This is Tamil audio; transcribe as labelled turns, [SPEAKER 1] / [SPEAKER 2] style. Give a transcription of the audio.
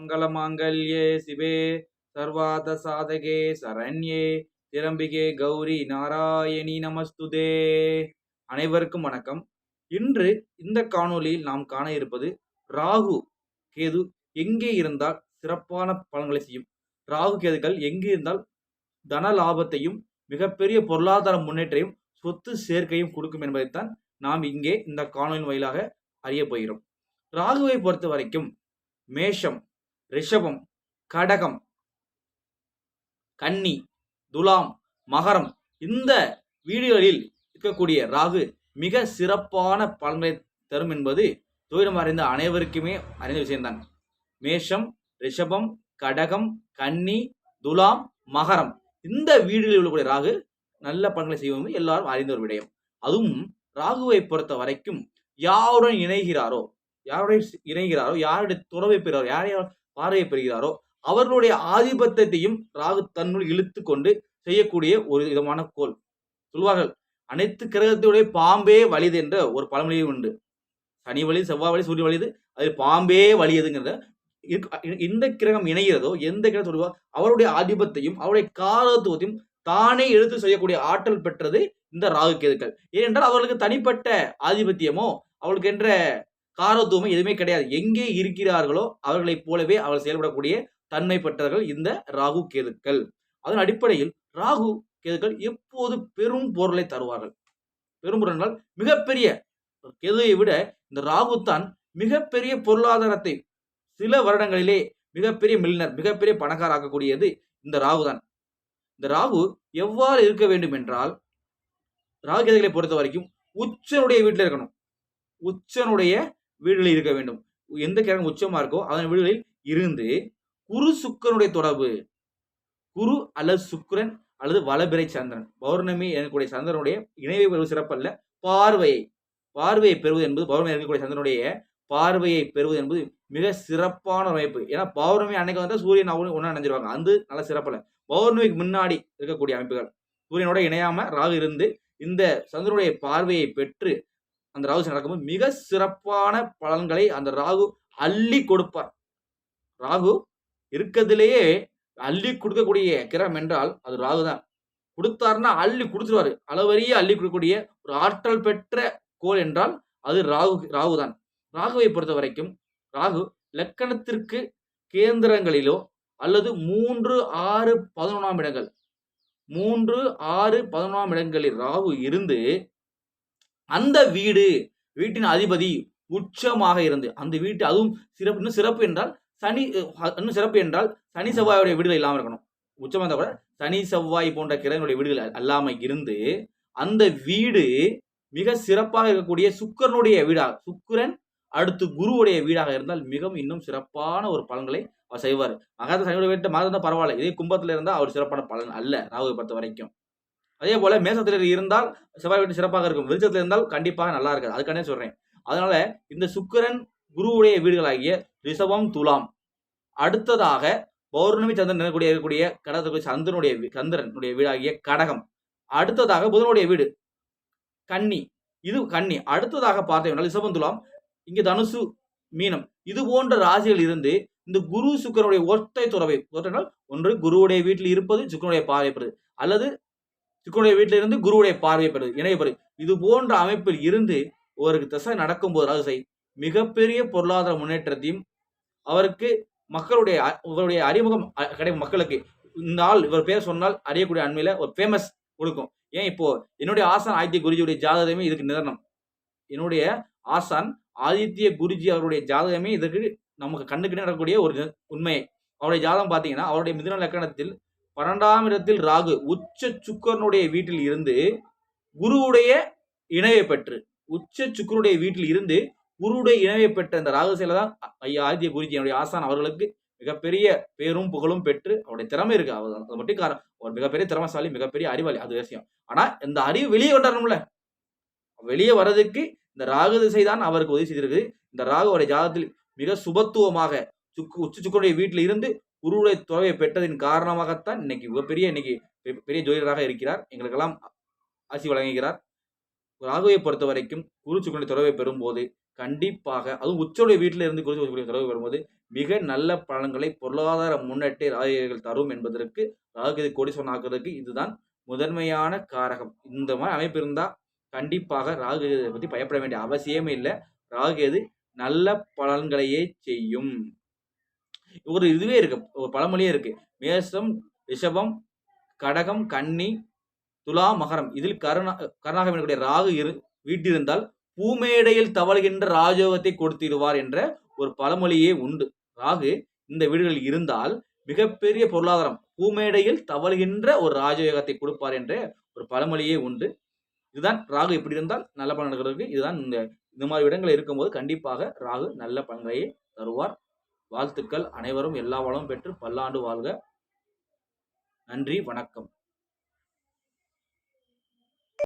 [SPEAKER 1] மங்களமாங்கல்யே சிவே சர்வாத சாதகே சரண்யே திரம்பிகே கௌரி நாராயணி நமஸ்துதே. அனைவருக்கும் வணக்கம். இன்று இந்த காணொளியில் நாம் காண இருப்பது ராகு கேது எங்கே இருந்தால் சிறப்பான பலன்களை செய்யும். ராகு கேதுகள் எங்கே இருந்தால் தன லாபத்தையும் மிகப்பெரிய பொருளாதார முன்னேற்றையும் சொத்து சேர்க்கையும் கொடுக்கும் என்பதைத்தான் நாம் இங்கே இந்த காணொலியின் வாயிலாக அறிய போகிறோம். ராகுவை பொறுத்த வரைக்கும் மேஷம் ரிஷபம் கடகம் கன்னி துலாம் மகரம் இந்த வீடுகளில் இருக்கக்கூடிய ராகு மிக சிறப்பான பலன்களை தரும் என்பது துயரம் அறிந்த அனைவருக்குமே அறிந்த விஷயம்தான். மேஷம் ரிஷபம் கடகம் கன்னி துலாம் மகரம் இந்த வீடுகளில் உள்ளக்கூடிய ராகு நல்ல பலன்களை செய்வது எல்லாரும் அறிந்த ஒரு விடயம். அதுவும் ராகுவை பொறுத்த வரைக்கும் யாருடன் இணைகிறாரோ யாருடைய இணைகிறாரோ யாருடைய துறவை பெறுகிறாரோ யாரைய பார்வையை பெறுகிறாரோ அவர்களுடைய ஆதிபத்தியத்தையும் ராகு தன்னுள் இழுத்து கொண்டு செய்யக்கூடிய ஒரு விதமான கோல். சொல்வார்கள் அனைத்து கிரகத்துடைய பாம்பே வலிது என்ற ஒரு பழமொழியும் உண்டு. சனி வலி செவ்வாய் வலி சூரிய வலிது அது பாம்பே வலியதுங்கிறத எந்த கிரகம் இணைகிறதோ எந்த கிரகம் சொல்லுவோ அவருடைய ஆதிபத்தையும் அவருடைய காரத்துவத்தையும் தானே எழுத்து செய்யக்கூடிய ஆற்றல் பெற்றது இந்த ராகு கேதுக்கள். ஏனென்றால் அவர்களுக்கு தனிப்பட்ட ஆதிபத்தியமோ அவளுக்கு என்ற காரத்துவம் எதுவுமே கிடையாது. எங்கே இருக்கிறார்களோ அவர்களைப் போலவே அவர் செயல்படக்கூடிய தன்மை பெற்றவர்கள் இந்த ராகு கேதுக்கள். அதன் அடிப்படையில் ராகு கேதுக்கள் எப்போது பெரும் பொருளை தருவார்கள்? பெரும் பொருள் மிகப்பெரிய கேதுவை விட இந்த ராகு தான் மிகப்பெரிய பொருளாதாரத்தை சில வருடங்களிலே மிகப்பெரிய மில்லினர் மிகப்பெரிய பணக்கார ஆக்கக்கூடியது இந்த ராகு தான். இந்த ராகு எவ்வாறு இருக்க வேண்டும் என்றால் ராகு கேதுகளை பொறுத்த வரைக்கும் உச்சனுடைய வீட்டில் இருக்கணும். உச்சனுடைய வீடுகளில் இருக்க வேண்டும். எந்த கிரகம் உச்சமா இருக்கோ அதன் வீடுகளில் இருந்து குரு சுக்கரனுடைய தொடர்பு. குரு அல்லது சுக்கரன் அல்லது வளபிறை சந்திரன். பௌர்ணமி எனக்கூடிய சந்திரனுடைய இணைவை பெறுவது சிறப்பல்ல. பார்வையை பார்வையை பெறுவது என்பது பௌர்ணமி இருக்கக்கூடிய சந்திரனுடைய பார்வையை பெறுவது என்பது மிக சிறப்பான அமைப்பு. ஏன்னா பௌர்ணமி அன்னைக்கு வந்தால் சூரியன் ஒன்று நினைஞ்சிருவாங்க அது நல்ல சிறப்பல்ல. பௌர்ணமிக்கு முன்னாடி இருக்கக்கூடிய அமைப்புகள். சூரியனோட இணையாம ராகு இருந்து இந்த சந்திரனுடைய பார்வையை பெற்று அந்த ராகு நடக்கும்போது மிக சிறப்பான பலன்களை அந்த ராகு அள்ளி கொடுப்பார். ராகு இருக்கிறதுலேயே அள்ளி கொடுக்கக்கூடிய கிரகம் என்றால் அது ராகு தான் கொடுத்தாருன்னா அள்ளி கொடுத்துருவாரு. அளவறிய அள்ளி கொடுக்கக்கூடிய ஒரு ஆற்றல் பெற்ற கோல் என்றால் அது ராகு ராகு தான் ராகுவை பொறுத்த வரைக்கும் ராகு லக்கணத்திற்கு கேந்திரங்களிலோ அல்லது மூன்று ஆறு பதினொன்றாம் இடங்கள் மூன்று ஆறு பதினொன்றாம் இடங்களில் ராகு இருந்து அந்த வீடு வீட்டின் அதிபதி உச்சமாக இருந்து அந்த வீட்டு அதுவும் சிறப்பு இன்னும் சிறப்பு என்றால் சனி இன்னும் சிறப்பு என்றால் சனி செவ்வாயுடைய வீடுகள் இல்லாமல் இருக்கணும். உச்சமாக இருந்தால் கூட சனி செவ்வாய் போன்ற கிரகங்களுடைய வீடுகள் அல்லாமல் இருந்து அந்த வீடு மிக சிறப்பாக இருக்கக்கூடிய சுக்கரனுடைய வீடாக சுக்கரன் அடுத்து குருவுடைய வீடாக இருந்தால் மிகவும் இன்னும் சிறப்பான ஒரு பலன்களை அவர் செய்வார். மகாத சனியுடைய வீட்டு மகாதான் பரவாயில்ல. இதே கும்பத்தில் இருந்தால் அவர் சிறப்பான பலன் அல்ல ராகுவை பொறுத்த வரைக்கும் அதே போல மேசத்தில் இருந்தால் செவ்வாய் வீட்டு சிறப்பாக இருக்கும். வெளிச்சத்தில் இருந்தால் கண்டிப்பாக நல்லா இருக்காது. அதுக்கானே சொல்றேன். அதனால இந்த சுக்கரன் குருவுடைய வீடுகளாகிய ரிஷபம் துலாம். அடுத்ததாக பௌர்ணமி சந்திரன் இருக்கக்கூடிய இருக்கக்கூடிய கடகத்துக்கு சந்திரனுடைய சந்திரனுடைய வீடாகிய கடகம். அடுத்ததாக புதனுடைய வீடு கன்னி. இது கன்னி. அடுத்ததாக பார்த்தோம்னா ரிஷபம் துலாம். இங்கே தனுசு மீனம். இது போன்ற ராசிகள் இருந்து இந்த குரு சுக்கரனுடைய ஒற்றை துறவை ஒன்று குருவுடைய வீட்டில் இருப்பது சுக்கரனுடைய பார்வைப்படுது அல்லது சுக்கரனுடைய வீட்டில் இருந்து குருவுடைய பார்வை பெறுது. இணையப்பெறுது இது போன்ற அமைப்பில் இருந்து ஒருக்கு திசை நடக்கும்போது ராகுசை மிகப்பெரிய பொருளாதார முன்னேற்றத்தையும் அவருக்கு மக்களுடைய இவருடைய அறிமுகம் கிடைக்கும் மக்களுக்கு. இந்த ஆள் இவர் பேர் சொன்னால் அறியக்கூடிய அண்மையில ஒரு ஃபேமஸ் கொடுக்கும். ஏன் இப்போ என்னுடைய ஆசான் ஆதித்ய குருஜியுடைய ஜாதகமே இதுக்கு நிதர்ணம் என்னுடைய ஆசான் ஆதித்ய குருஜி அவருடைய ஜாதகமே இதுக்கு நமக்கு கண்ணுக்கு நடக்கக்கூடிய ஒரு உண்மை அவருடைய ஜாதகம் பார்த்தீங்கன்னா அவருடைய மிதுன லக்கணத்தில் பன்னெண்டாம் இடத்தில் ராகு உச்ச சுக்கரனுடைய வீட்டில் இருந்து குருவுடைய இணைவை பெற்று உச்ச சுக்கரனுடைய வீட்டில் இருந்து குருவுடைய இணைவை பெற்ற இந்த ராகுசையில தான் ஐயா ஆதித்ய குருஜி என்னுடைய ஆசான் அவர்களுக்கு மிகப்பெரிய பேரும் புகழும் பெற்று அவருடைய திறமை இருக்கு. அவர் அது மட்டும் காரணம் ஒரு மிகப்பெரிய திறமசாலி மிகப்பெரிய அறிவாளி. அது விஷயம். ஆனா இந்த அறிவு வெளியே கொண்டாடணும்ல. வெளியே வர்றதுக்கு இந்த ராகு திசை தான் அவருக்கு உதவி செய்திருக்கு இந்த ராகு அவருடைய ஜாதகத்தில் மிக சுபத்துவமாக சுக்கு உச்ச சுக்கருடைய வீட்டில் இருந்து குருவுடைய துறவை பெற்றதின் காரணமாகத்தான் இன்னைக்கு மிகப்பெரிய இன்னைக்கு பெரிய ஜோதிடராக இருக்கிறார். எங்களுக்கெல்லாம் ஆசி வழங்குகிறார். ராகுவை பொறுத்த வரைக்கும் குரு சுக்கரனுடைய பெறும்போது கண்டிப்பாக அதுவும் உச்சோடைய வீட்டில் இருந்து குறித்து வரக்கூடிய தரவு வரும்போது மிக நல்ல பலன்களை பொருளாதார முன்னேற்ற ராஜர்கள் தரும் என்பதற்கு ராகு கோடீஸ்வரன் ஆக்குறதுக்கு இதுதான் முதன்மையான காரகம். இந்த மாதிரி அமைப்பு இருந்தால் கண்டிப்பாக ராகு கேதுவை பற்றி பயப்பட வேண்டிய அவசியமே இல்லை. ராகு நல்ல பலன்களையே செய்யும். ஒரு இதுவே இருக்கு. ஒரு பழமொழியே இருக்கு. மேஷம் ரிஷபம் கடகம் கன்னி துலா மகரம். இதில் கருணா கருணாகம் எனக்கூடிய ராகு இரு வீட்டிருந்தால் பூமேடையில் தவழ்கின்ற ராஜோகத்தை கொடுத்திடுவார் என்ற ஒரு பழமொழியே உண்டு. ராகு இந்த வீடுகளில் இருந்தால் மிகப்பெரிய பொருளாதாரம் பூமேடையில் தவழ்கின்ற ஒரு ராஜயோகத்தை கொடுப்பார் என்ற ஒரு பழமொழியே உண்டு. இதுதான் ராகு இப்படி இருந்தால் நல்ல பலன் நடக்கிறதுக்கு இதுதான் இந்த இந்த மாதிரி இடங்கள் இருக்கும்போது கண்டிப்பாக ராகு நல்ல பலன்களையே தருவார். வாழ்த்துக்கள். அனைவரும் எல்லா வளமும் பெற்று பல்லாண்டு வாழ்க. நன்றி வணக்கம்.